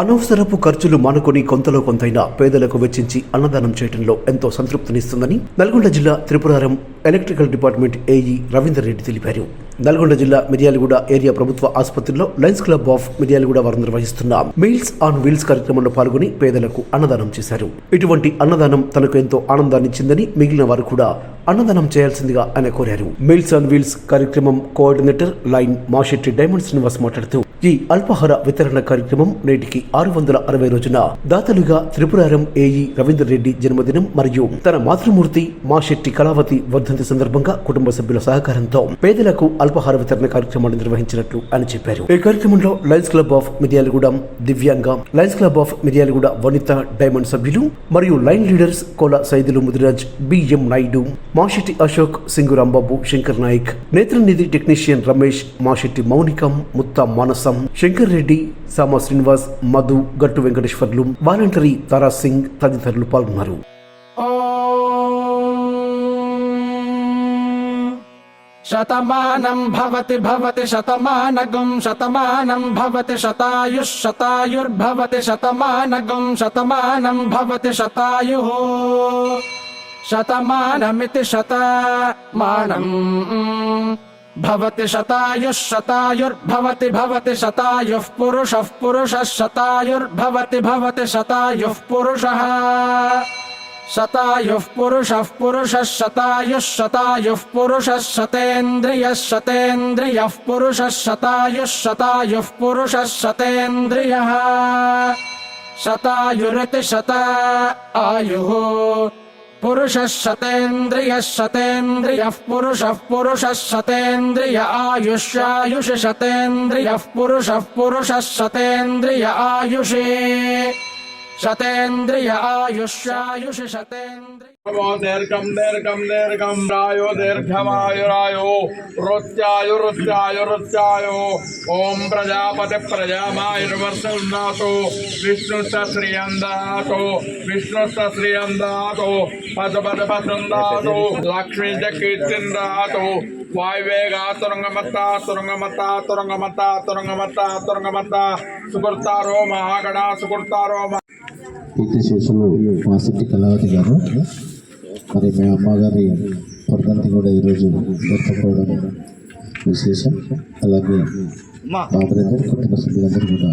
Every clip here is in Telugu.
అనవసరపు ఖర్చులు మానుకొని కొంతలో కొంతైనా పేదలకు వెచ్చించి అన్నదానం చేయడంలో ఎంతో సంతృప్తినిస్తుందని నల్గొండ జిల్లా Tripuraram electrical department AE Ravinder Reddy తెలిపారు. నల్గొండ జిల్లా మిర్యాలగూడ ఏరియా ప్రభుత్వ ఆసుపత్రిలో లయన్స్ క్లబ్ ఆఫ్ మిర్యాలగూడ వారు నిర్వహిస్తున్న మీల్స్ ఆన్ వీల్స్ కార్యక్రమంలో పాల్గొని పేదలకు అన్నదానం చేశారు. ఇటువంటి అన్నదానం తనకు ఎంతో ఆనందాన్నిచ్చిందని మిగిలిన వారు కూడా అన్నదానం చేయాల్సిందిగా ఆయన కోరారు. మీల్స్ ఆన్ వీల్స్ కార్యక్రమం coordinator lion Mashetti diamond Srinivas మాట్లాడుతూ ఈ అల్పాహార వితరణ కార్యక్రమం నేటికి ఆరు వందల అరవై రోజున. దాతలుగా త్రిపురారం ఏఈ రవీందర్ రెడ్డి జన్మదినం మరియు తన మాతృమూర్తి మా శెట్టి కళావతి వర్ధంతి సందర్భంగా కుటుంబ సభ్యుల సహకారంతో పేదలకు అల్పాహార వితరణ కార్యక్రమాన్ని నిర్వహించినట్లు ఆయన చెప్పారు. ఈ కార్యక్రమంలో లయన్స్ క్లబ్ ఆఫ్ మిర్యాలగూడెం దివ్యాంగ lions club of Miryalaguda Vanitha diamond సభ్యులు మరియు lion leaders Kola Saidulu Mudiraj BM Naidu Mashetti Ashok Singh Rambabu Shankar Nayak నేత్రనిధి technician Ramesh Mashetti మౌనికం ముత్తా మానసం కోసం శంకర్ రెడ్డి సామ శ్రీనివాస్ మధు గట్టు వెంకటేశ్వర్లు వాలంటరీ తారా సింగ్ తదితరులు పాల్గొన్నారు. శతమానం భవతి భవతి శతమానగం శతమానం భవతి శతాయుష్ శతాయుర్భవతి శతమానగం శతమానం భవతి శతాయు. శతమానమితి శతమానం. भवति शतायुः शतायुर्भवति भवति शतायुः पुरुषः पुरुषः शतायुर्भवति भवति शतायुः पुरुषः। शतायुः पुरुषः पुरुषः शतायुः शतायुः पुरुषः शतेन्द्रियः शतेन्द्रियः पुरुषः शतायुः शतायुः पुरुषः शतेन्द्रियः। शतायुरिति शत आयुः। पुरुषः शतेन्द्रियः शतेन्द्रियः पुरुषः पुरुषः शतेन्द्रिय आयुष्यायुष शतेन्द्रियः पुरुषः पुरुषः शतेन्द्रिय आयुषे शतेन्द्रिय आयुष्यायुष शतेन्द्रिय नमो दीर्घं दीर्घं दीर्घं रायो दीर्घमायुरायो रुत्यायु रुत्यायु रुत्यायो ॐ प्रजापति प्रजामायुर्वर्षन्दातो विष्णुश्च श्रियन्दातो विष्णुश्च श्रियन्दातो पशुपति पशुन्दातो लक्ष्मी च कीर्तिन्दातो वायुवेगा तुरङ्गमत्ता तुरङ्गमत्ता तुरङ्गमत्ता तुरङ्गमत्ता तुरङ्गमत्ता सुकृतारो महागणा सुकृतारो महा కీర్తిశేషులు వాసిటి కళావతి గారు. మరి మీ అమ్మగారి వర్ధంతి కూడా ఈరోజు జరుపుకోవడం విశేషం. అలాగే మా బ్రదర్ కుటుంబ సభ్యులందరూ కూడా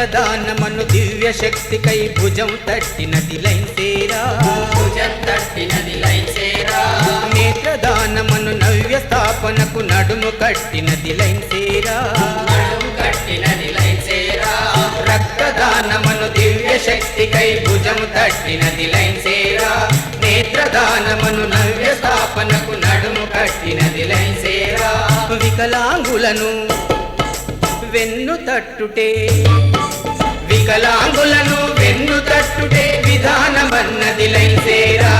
రక్తదానమను దివ్య శక్తికై భుజం తట్టినది లైన్ సేరా. భుజం తట్టినది లైన్ సేరా. నేత్రదానమను నవ్య స్థాపనకు నడుము కట్టినది నడుము కట్టినది లైన్ రక్తదానమను దివ్య శక్తికై భుజం తట్టినది లైన్ సేరా. నేత్రదానమను నవ్య స్థాపనకు నడుము కట్టినది లైన్ సేరా. వికలాంగులను వెన్ను తట్టుటే. వికలాంగులను వెన్ను తట్టుటే విధానమన్నది లైసేరా.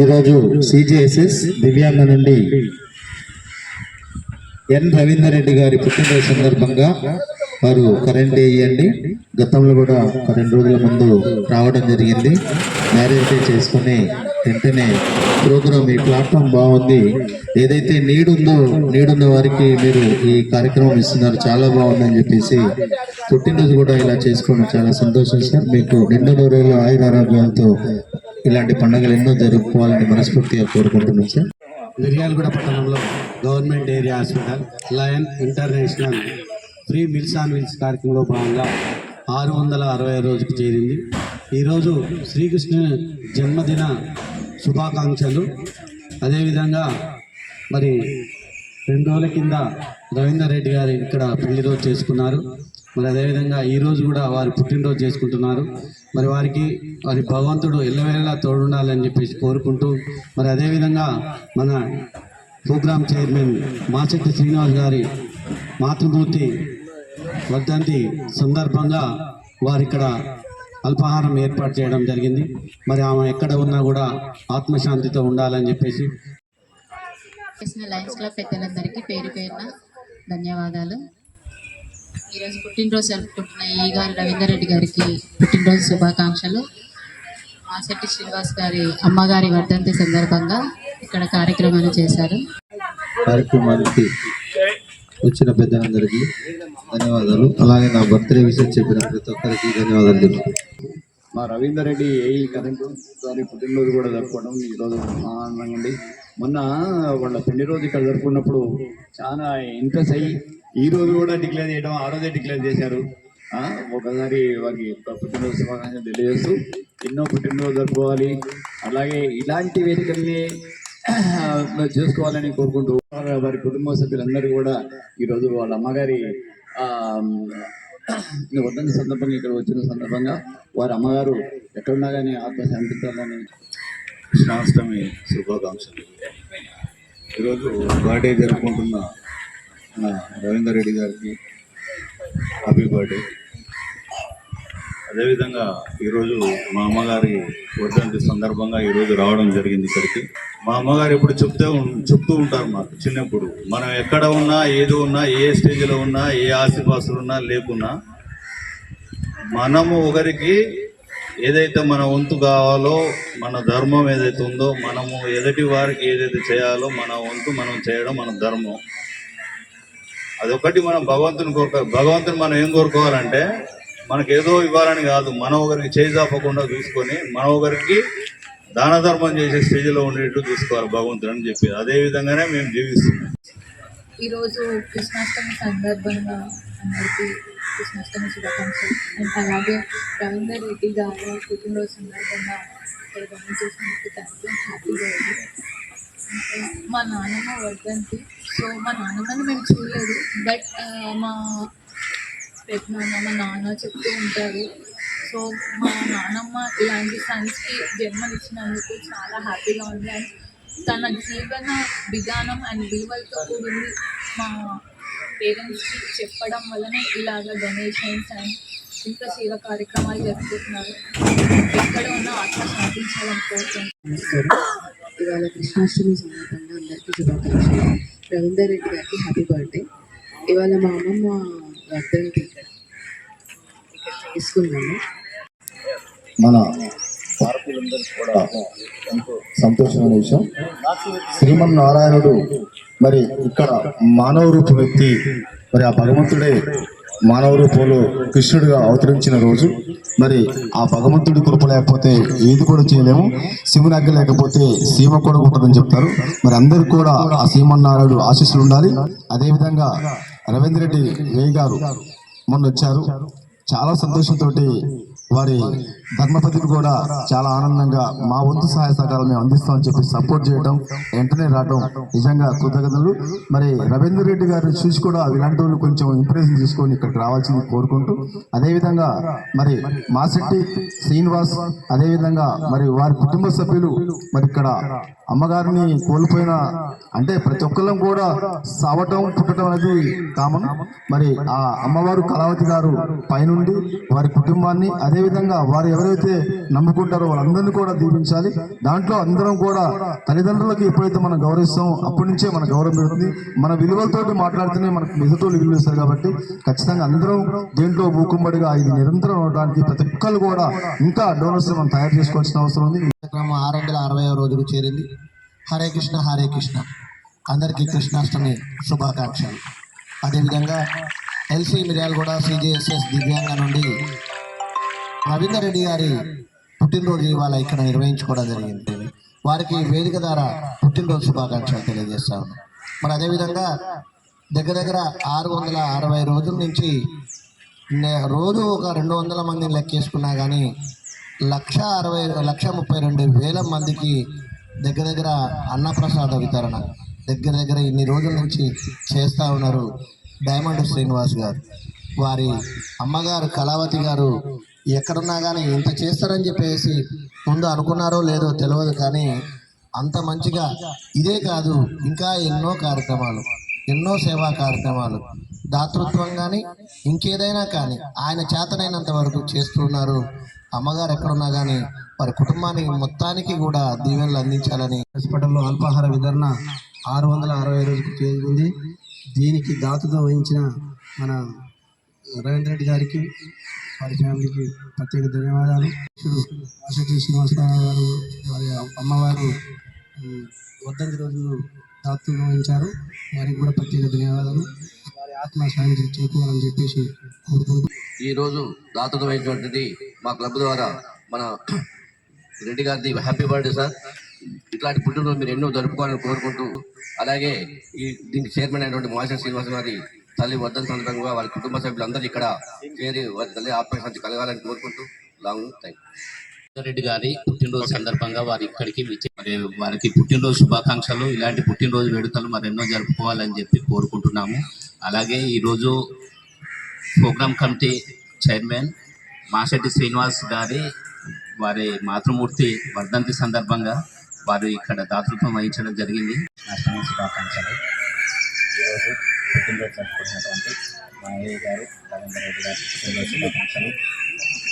ఈరోజు సిజిఎస్ఎస్ దివ్యాంగ నుండి ఎన్ రవీందర్ రెడ్డి గారి పుట్టినరోజు సందర్భంగా వారు కరెంట్ వేయండి. గతంలో కూడా రెండు రోజుల ముందు రావడం జరిగింది. మ్యారేజ్ డే చేసుకుని వెంటనే ప్రోగ్రామ్ ఈ ప్లాట్ఫామ్ బాగుంది. ఏదైతే నీడ్ ఉందో నీడ్ ఉన్న వారికి మీరు ఈ కార్యక్రమం ఇస్తున్నారు. చాలా బాగుందని చెప్పేసి పుట్టినరోజు కూడా ఇలా చేసుకోవడం చాలా సంతోషం సార్. మీకు నిండు నూరేళ్ళు ఆయుర ఆరోగ్యాలతో ఇలాంటి పండుగలు ఎన్నో జరుపుకోవాలని మనస్ఫూర్తిగా కోరుకుంటున్నాం సార్. మిర్యాలగూడ పట్టణంలో government area hospital lion international free meals on wheels కార్యక్రమంలో భాగంగా ఆరు వందల అరవై రోజుకు చేరింది. ఈరోజు శ్రీకృష్ణుని జన్మదిన శుభాకాంక్షలు. అదేవిధంగా మరి రెండు రోజుల కింద రవీందర్ రెడ్డి గారు ఇక్కడ పెళ్ళి రోజు చేసుకున్నారు. మరి అదేవిధంగా ఈరోజు కూడా వారు పుట్టినరోజు చేసుకుంటున్నారు. మరి వారికి వారి భగవంతుడు ఎల్లవేళలా తోడుండాలని చెప్పేసి కోరుకుంటూ మరి అదేవిధంగా మన ప్రోగ్రామ్ చైర్మన్ మాచెట్టి శ్రీనివాస్ గారి మాతృమూర్తి వర్ధంతి సందర్భంగా వారు ఇక్కడ అల్పాహారం ఏర్పాటు చేయడం జరిగింది. మరి ఆమె ఎక్కడ ఉన్నా కూడా ఆత్మశాంతితో ఉండాలని చెప్పేసి లయన్స్ క్లబ్ పెద్దలందరికీ పేరు పేరున ధన్యవాదాలు. ఈరోజు పుట్టినరోజు జరుపుకుంటున్న ఈ గారి రవీందర్ రెడ్డి గారికి పుట్టినరోజు శుభాకాంక్షలు. మాసెట్టి శ్రీనివాస్ గారి అమ్మగారి వర్ధంతి సందర్భంగా ఇక్కడ కార్యక్రమాన్ని చేశారు. కార్యక్రమానికి వచ్చిన పెద్దలందరికీ ధన్యవాదాలు. అలాగే నా బర్త్డే విషయం చెప్పిన ప్రతి ఒక్కరికి ధన్యవాదాలు మా రవీందర్ రెడ్డి ఏ కరెంటు గారి పుట్టినరోజు కూడా జరుపుకోవడం ఈరోజు ఆనందంగా ఉంది. మొన్న వాళ్ళ పెళ్ళి రోజు ఇక్కడ జరుపుకున్నప్పుడు చాలా ఇంట్రెస్ట్ అయ్యి ఈ రోజు కూడా డిక్లేర్ చేయడం ఆ రోజే డిక్లేర్ చేశారు. ఒకసారి వారికి పుట్టినరోజు శుభాకాంక్షలు తెలియజేస్తూ ఎన్నో పుట్టినరోజు జరుపుకోవాలి. అలాగే ఇలాంటి వేదికల్ని చేసుకోవాలని కోరుకుంటూ వారి కుటుంబ సభ్యులందరూ కూడా ఈరోజు వాళ్ళ అమ్మగారి వద్దని సందర్భంగా ఇక్కడ వచ్చిన సందర్భంగా వారి అమ్మగారు ఎక్కడున్నా కానీ ఆత్మ కృష్ణాష్టమి శుభాకాంక్షలు. ఈరోజు బర్త్డే జరుపుకుంటున్న రవీందర్ రెడ్డి గారికి హ్యాపీ బర్త్డే. అదేవిధంగా ఈరోజు మా అమ్మగారి వర్ధంతి సందర్భంగా ఈరోజు రావడం జరిగింది ఇక్కడికి. మా అమ్మగారు ఎప్పుడు చెప్తే చెప్తూ ఉంటారు మాకు చిన్నప్పుడు. మనం ఎక్కడ ఉన్నా ఏది ఉన్నా ఏ స్టేజ్లో ఉన్నా ఏ ఆశీపాసులు ఉన్నా లేకున్నా మనము ఒకరికి ఏదైతే మన వంతు కావాలో మన ధర్మం ఏదైతే ఉందో మనము ఎదుటి వారికి ఏదైతే చేయాలో మన వంతు మనం చేయడం మన ధర్మం. అదొకటి మనం భగవంతుని కోరుకో భగవంతుని మనం ఏం కోరుకోవాలంటే మనకు ఏదో ఇవ్వాలని కాదు మన ఒకరికి చేజాపకుండా చూసుకొని మన ఒకరికి దాన ధర్మం చేసే స్టేజ్లో ఉండేట్టు చూసుకోవాలి భగవంతుడు అని చెప్పి. అదే విధంగానే మేము జీవిస్తున్నాం. ఈరోజు కృష్ణాష్టమి సందర్భంగా అందరికీ కృష్ణాష్టమి శుభాకాంక్షలు. అండ్ అలాగే రవీందర్ రెడ్డి గారు పుట్టినరోజు సందర్భంగా ఇక్కడ గమని థ్యాంక్ యూ హ్యాపీగా ఉంది మా నాన్నమ్మ వర్ధంతి సో మా నాన్నమ్మని మేము చూడలేదు. బట్ మా పెద్దనాన్న మా నాన్న చెప్తూ ఉంటారు. సో మా నాన్నమ్మ ఇలాంటి సన్స్కి జన్మనిచ్చినందుకు చాలా హ్యాపీగా ఉంది. అండ్ తన జీవన విధానం అండ్ విలువలతో కూడింది మా పేరెంట్స్కి చెప్పడం వల్లనే ఇలాగ డొనేషన్స్ అండ్ ఇంకా సేవ కార్యక్రమాలు జరుపుకుంటున్నారు. ఎక్కడ ఉన్నా ఆత్మ శాంతించాలని కోరుకుంటున్నాను ఇవాళ కృష్ణాష్టమి సందర్భంగా అందరికీ శుభాకాంక్షలు. రవీందర్ రెడ్డి గారికి హ్యాపీ బర్త్డే. ఇవాళ మా అమ్మమ్మ వర్ధంతి ఇక్కడ ఇక్కడ మన భారతీయులందరికీ కూడా ఎంతో సంతోషమైన విషయం. శ్రీమన్నారాయణుడు మరి ఇక్కడ మానవ రూప వ్యక్తి మరి ఆ భగవంతుడే మానవ రూపంలో కృష్ణుడిగా అవతరించిన రోజు. మరి ఆ భగవంతుడి కృప లేకపోతే ఏది కూడా చేయలేము. శివుని లేకపోతే సీమ కూడా ఉంటుందని చెప్తారు. మరి అందరికి కూడా ఆ సీమన్నారాయుడు ఆశీస్సులు ఉండాలి. అదేవిధంగా రవీంద్ర రెడ్డి వేయి గారు మొన్న వచ్చారు చాలా సంతోషంతో వారి ధర్మపతిని కూడా చాలా ఆనందంగా మా వంతు సహాయ సహకారం మేము అందిస్తామని చెప్పి సపోర్ట్ చేయడం వెంటనే రావడం నిజంగా కృతజ్ఞతలు. మరి రవీంద్ర రెడ్డి గారిని చూసి కూడా ఇలాంటి వాళ్ళు కొంచెం ఇంప్రెషన్ తీసుకొని ఇక్కడికి రావాల్సింది కోరుకుంటూ అదేవిధంగా మరి మాసెట్టి శ్రీనివాస్ అదేవిధంగా మరి వారి కుటుంబ సభ్యులు మరి ఇక్కడ అమ్మగారిని కోల్పోయిన అంటే ప్రతి ఒక్కళ్ళం కూడా సావటం పుట్టడం అనేది కామన్. మరి ఆ అమ్మవారు కళావతి గారు పైనుండి వారి కుటుంబాన్ని అదేవిధంగా వారు ఎవరైతే నమ్ముకుంటారో వాళ్ళందరినీ కూడా దీవించాలి. దాంట్లో అందరం కూడా తల్లిదండ్రులకు ఎప్పుడైతే మనం గౌరవిస్తామో అప్పటి నుంచే మన గౌరవం పెరుగుతుంది. మన విలువలతో మాట్లాడితేనే మనకు మిగతాలు విలువ ఇస్తారు కాబట్టి ఖచ్చితంగా అందరం దేంట్లో మూకుమ్మడిగా ఇది నిరంతరం అవడానికి ప్రతి ఒక్కరు కూడా ఇంకా డోనర్స్ మనం తయారు చేసుకోవాల్సిన అవసరం ఉంది. కార్యక్రమం ఆరు వందల అరవై రోజుకు చేరింది. హరే కృష్ణ హరే కృష్ణ. అందరికీ కృష్ణాష్టమి శుభాకాంక్షలు. అదేవిధంగా ఎల్సీ మిర్యాలగూడ సిజేఎస్ఎస్ దివ్యాంగ నుండి రవీందర్ రెడ్డి గారి పుట్టినరోజు ఇవాళ ఇక్కడ నిర్వహించుకోవడం జరిగింది. వారికి వేదిక ద్వారా పుట్టినరోజు శుభాకాంక్షలు తెలియజేస్తాను మరి అదేవిధంగా దగ్గర దగ్గర ఆరు వందల అరవై రోజుల నుంచి రోజు ఒక రెండు వందల మందిని లెక్కేసుకున్నా కానీ లక్ష అరవై లక్ష ముప్పై రెండు వేల మందికి దగ్గర దగ్గర అన్నప్రసాద వితరణ. దగ్గర దగ్గర ఇన్ని రోజుల నుంచి చేస్తూ ఉన్నారు డైమండ్ శ్రీనివాస్ గారు. వారి అమ్మగారు కళావతి గారు ఎక్కడున్నా కానీ ఇంత చేస్తారని చెప్పేసి ముందు అనుకున్నారో లేదో తెలియదు కానీ అంత మంచిగా ఇదే కాదు ఇంకా ఎన్నో కార్యక్రమాలు ఎన్నో సేవా కార్యక్రమాలు దాతృత్వం కానీ ఇంకేదైనా కానీ ఆయన చేతనైనంత వరకు చేస్తున్నారు. అమ్మగారు ఎక్కడున్నా కానీ వారి కుటుంబానికి మొత్తానికి కూడా దీవెనలు అందించాలని హాస్పిటల్లో అల్పాహార విధరణ ఆరు వందల అరవై రోజుకు చేరింది దీనికి దాతతో వహించిన మన రవీంద్ర రెడ్డి గారికి వారి ఫ్యామిలీకి ప్రత్యేక ధన్యవాదాలు. ఇప్పుడు శ్రీనివాసరావు గారు వారి అమ్మవారు వద్దంది రోజులు రోజు వహించారు. వారికి కూడా ప్రత్యేక ధన్యవాదాలు. వారి ఆత్మ సాయం చేకూరాలని చెప్పేసి కోరుకుంటూ ఈ రోజు దాతృత్వం వహించినటువంటి మా క్లబ్ ద్వారా మన రెడ్డి గారిది హ్యాపీ బర్త్డే సార్. ఇట్లాంటి పుట్టినరోజు మీరు ఎన్నో జరుపుకోవాలని కోరుకుంటూ అలాగే ఈ దీనికి చైర్మన్ అయినటువంటి మాస్టర్ శ్రీనివాస గారి తల్లి వర్ధన సందర్భంగా వారి కుటుంబ సభ్యులందరూ ఇక్కడ చేరి వారి తల్లి ఆత్మశాంతి కలగాలని కోరుకుంటూ లాంగ్ థ్యాంక్ రెడ్డి గారి పుట్టినరోజు సందర్భంగా వారి ఇక్కడికి మరి వారికి పుట్టినరోజు శుభాకాంక్షలు ఇలాంటి పుట్టినరోజు వేడుకలు మరెన్నో జరుపుకోవాలని చెప్పి కోరుకుంటున్నాము. అలాగే ఈరోజు program committee chairman Mashetti Srinivas గారి వారి మాతృమూర్తి వర్ధంతి సందర్భంగా వారు ఇక్కడ దాతృత్వం వహించడం జరిగింది. అష్టమి శుభాకాంక్షలు. ఈరోజు పుట్టినరోజు జరుపుకుంటున్నటువంటి మా అయ్య గారు రవీంద్ర రెడ్డి గారు పుట్టినరోజు శుభాకాంక్షలు.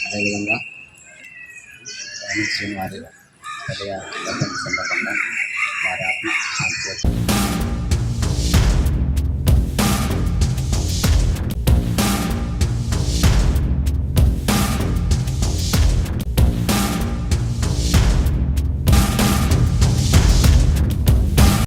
అదేవిధంగా రామన్ శ్రీని వారి సందర్భంగా వారి ఆత్మ శాంతి